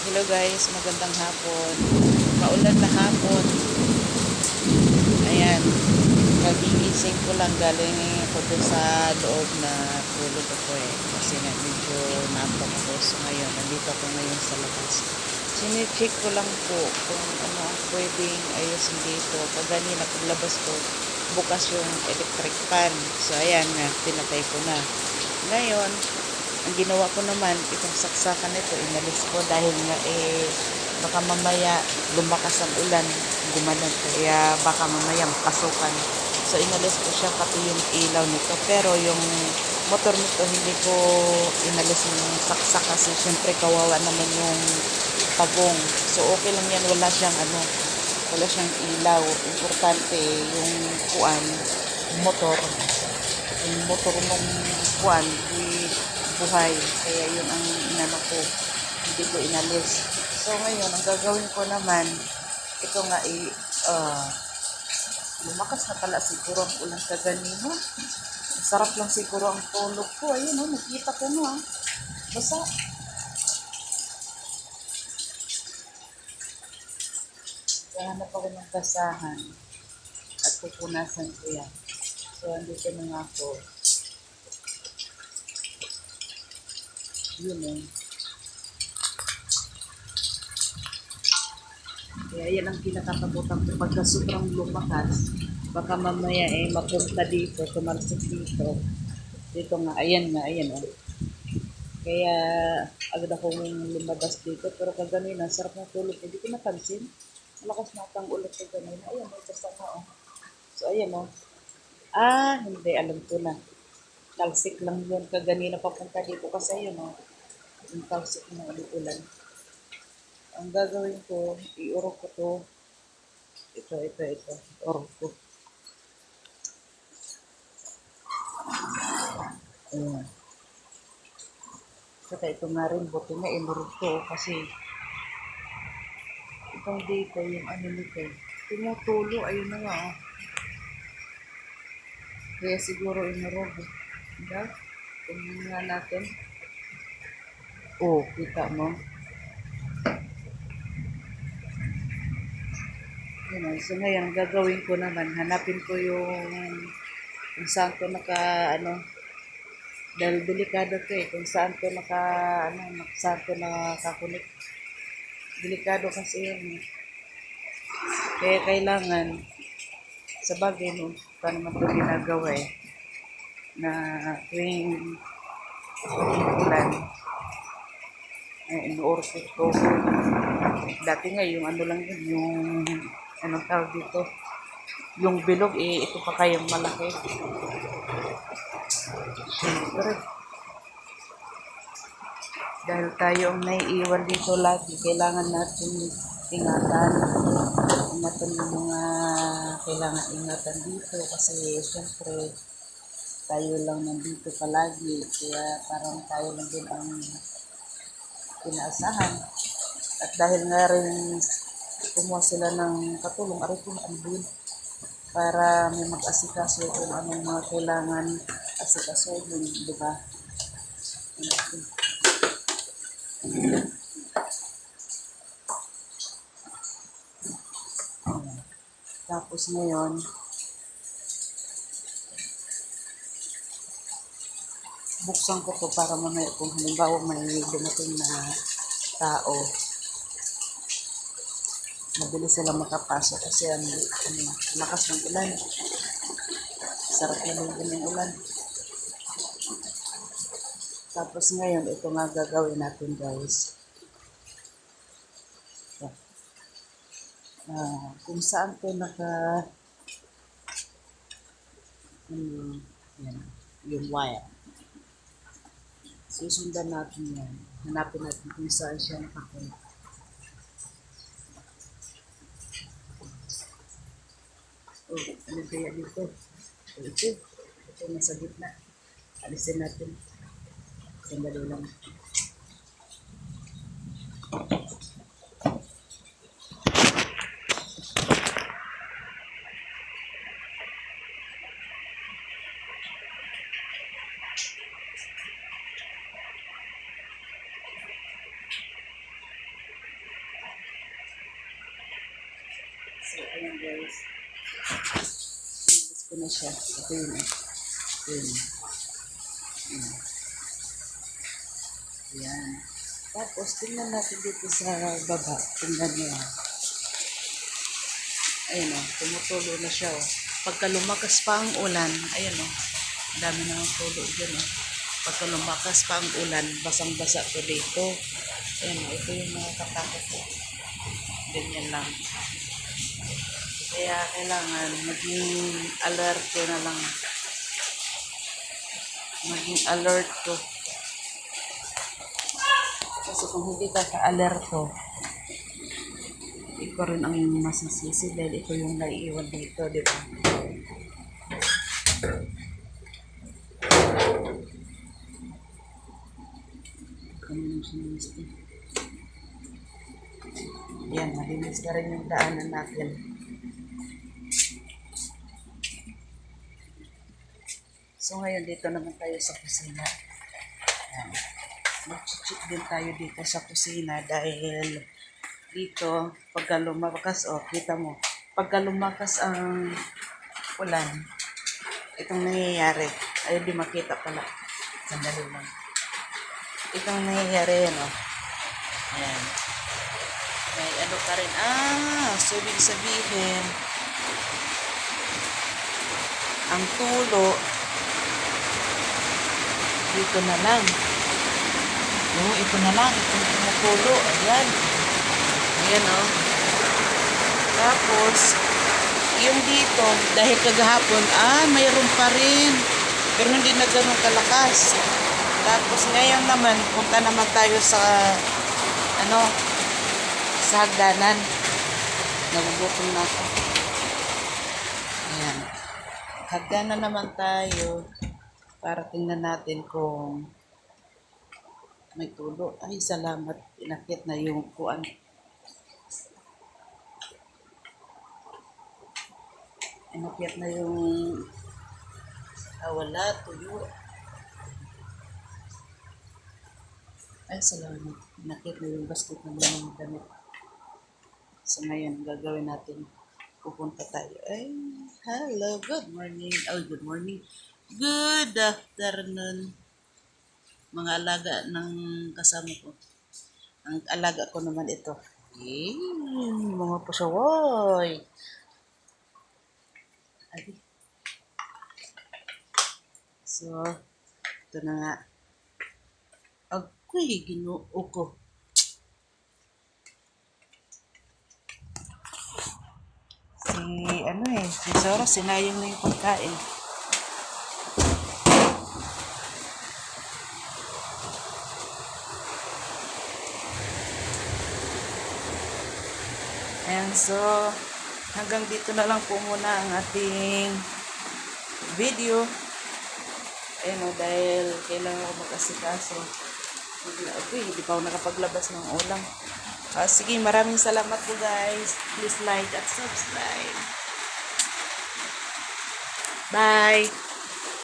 Hello guys, magandang hapon. Maulan na hapon. Ayan. Kagigising ko lang galing ako dun sa loob na tulog ako eh. Kasi nga medyo naantok ako. So ngayon, nandito ako ngayon sa labas. Sinicheck ko lang po kung ano ang pwedeng ayusin dito. Pag ganina, paglabas ko, bukas yung electric fan. So ayan nga, pinatay ko na. Ngayon, ang ginawa ko naman, itong saksakan nito, inalis ko dahil nga eh, baka mamaya lumakas ang ulan, gumanon, kaya baka mamaya pasukan. So inalis ko siya pati yung ilaw nito. Pero yung motor nito, hindi ko inalis yung saksak kasi syempre kawawa naman yung pagong. So okay lang yan, wala siyang ano, wala siyang ilaw. Importante yung kuan, motor. Yung motor ng kuan, buhay. Kaya yun ang inano ko. Hindi ko inalis. So ngayon, ang gagawin ko naman, ito nga i ah, lumakas na pala siguro ang ulan kaganino. Sarap lang siguro ang tulog ko. Ayun, oh, nakita ko no. Basta, Kahanap ako ng basahan at pupunasan ko yan. So, andito na nga ako. Yun eh. Kaya yan ang kinakatakutan ko pagka sobrang lumakas. Baka mamaya eh mapunta dito, tumalsik dito. Dito nga, ayan nga, ayan oh. Kaya agad akong lumabas dito. Pero kaganina, sarap ng tulog. Hindi ko napansin. Malakas na ang ulit ko ganun. Ayan, may kasama oh. So, ayan oh. Ah, hindi. Alam ko na. Talsik lang yun. Kaganina papunta dito kasi yun oh. Yung talsik ng ulit-ulan. Ang gagawin ko, iurok ko to. Ito, ito, ito. Iurok ko. Ayan. Saka ito nga rin, buti nga inurok ko kasi itong dito, yung ano nito, tumutulo, ayun na nga, oh. Kaya siguro inurog. Diba? Tingnan nga natin. Oh, kita mo. Yun, oh. so ngayon, gagawin ko naman, hanapin ko yung kung saan ko naka, ano, dahil delikado to eh, kung saan ko naka, ano, saan ko nakakunik. Delikado kasi yun eh. Kaya kailangan, sa bagay, no, paano naman ito ginagawa eh, na tuwing ulan, eh, inuurkit ko. Dati nga, yung ano lang yun, yung, anong tawag dito, yung bilog, eh, ito pa kayang malaki. Siyempre. Dahil tayo ang naiiwan dito lagi, kailangan natin ingatan. Ingatan yung mga kailangan ingatan dito kasi siyempre tayo lang nandito palagi. Kaya parang tayo lang din ang pinaasahan. At dahil nga rin kumuha sila ng katulong, aray ko ang din para may mag-asikaso kung anong mga kailangan asikaso yun, di ba? Tapos ngayon, buksan ko to para mamaya kung halimbawa may dumating na tao, mabilis sila makapasok kasi ang ano, lakas ng ulan. Sarap na ng ulan. Tapos ngayon, ito nga gagawin natin guys. Ito. Ah, kung saan to naka um, yan, yung wire. Susundan natin yan. Hanapin natin kung saan siya nakakunta. Oh, ano kaya dito? Oh, ito. Ito nasa gitna. Alisin natin. Sandali lang. So, ayan guys. Sinabas ko na siya. Ito yun eh. Ito. Ayan. Ayan. Tapos, tingnan natin dito sa baba. Tingnan niyo. Ayun o, tumutulo na siya o. Pagka lumakas pa ang ulan, ayun o, ang dami na ang tulo dyan o. Pagka lumakas pa ang ulan, basang-basa to dito. Ayun o, ito yung mga katakot ko. Ganyan lang. Kaya kailangan maging alerto na lang. Maging alerto. Kasi kung hindi ka ka-alerto, ikaw rin ang masisisi dahil ito yung naiiwan dito, di ba? Yan, malinis na rin yung daanan natin. So ngayon, dito naman tayo sa kusina. Yan. Mag-check din tayo dito sa kusina dahil dito, pagka lumakas, oh, kita mo, pagka lumakas ang ulan, itong nangyayari, ay di makita pala. Sandali lang. Itong nangyayari yan. Ayan. May ano pa rin, ah, so ibig sabihin, ang tulo, dito na lang. Oo, ito na lang, itong tumutulo, ayan. Ayan o. Tapos, yung dito, dahil kagahapon, ah, mayroon pa rin. Pero hindi na ganun kalakas. Tapos ngayon naman, punta naman tayo sa, ano, sa hagdanan. Nagugutom na ako. Ayan. Hagdanan naman tayo para tingnan natin kung may tulo. Ay, salamat. Inakit na yung kuan. Inakyat na yung ah, wala, tuyo. Ay, salamat. Inakyat na yung basket na mga damit. So, ngayon, gagawin natin. Pupunta tayo. Ay, hello, good morning. Oh, good morning. Good afternoon. Mga alaga ng kasama ko. Ang alaga ko naman ito. Eh, mga pasaway. Ay. So, ito na nga. Agoy, ginoo ko. Si, ano eh, si Sora, sinayang na yung pagkain. Ayan, so, hanggang dito na lang po muna ang ating video. Ayan o, dahil kailangan ko mag-asikaso. Okay, hindi pa ako nakapaglabas ng ulam. Ah, sige, maraming salamat po guys. Please like at subscribe. Bye!